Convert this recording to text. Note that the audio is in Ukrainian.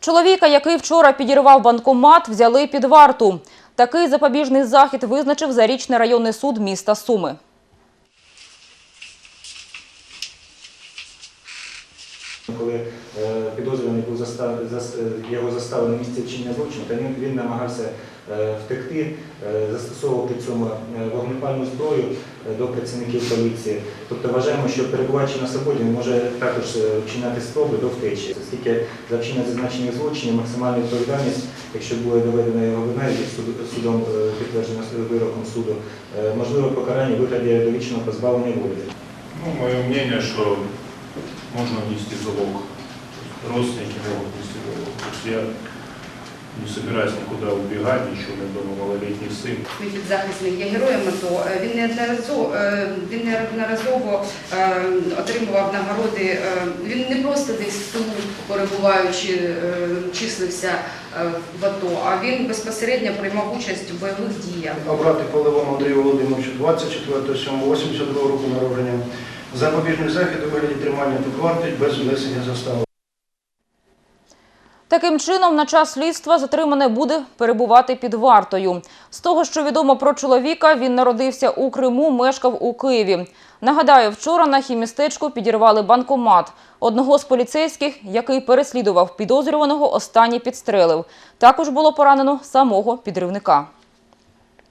Чоловіка, який вчора підірвав банкомат, взяли під варту. Такий запобіжний захід визначив Зарічний районний суд міста Суми. Коли е, підозрюваний був застав, е, його заставили на місці вчинення злочину, то він, він намагався е, втекти, е, застосовував при цьому е, вогнепальну зброю до працівників поліції. Тобто вважаємо, що перебуваючи на свободі, він може також вчиняти спроби до втечі, оскільки за вчинення зазначених злочинів максимальна відповідальність, якщо буде доведена його вина і судом підтверджено вироком суду, можливе покарання вигляді довічного позбавлення волі. Ну, мое мнение, что можно внести залог. Родственники могут. То есть я не собираюсь никуда убегать, ничего, у меня дома малолетний сын. Мій підзахисник є героєм АТО. Е, Він неодноразово, е, він неодноразово е, отримував нагороди. Е, Він не просто десь в тилу, перебуваючи, е, числився е, в АТО, а він безпосередньо приймав участь у бойових діях. обрати Поливому Андрію Володимировичу 24.07.82 року народження. Запобіжний захід у вигляді тримання під вартою без внесення застави. Таким чином, на час слідства затримане буде перебувати під вартою. З того, що відомо про чоловіка, він народився у Криму, мешкав у Києві. Нагадаю, вчора на хімістечку підірвали банкомат. Одного з поліцейських, який переслідував підозрюваного, останній підстрелив. Також було поранено самого підривника.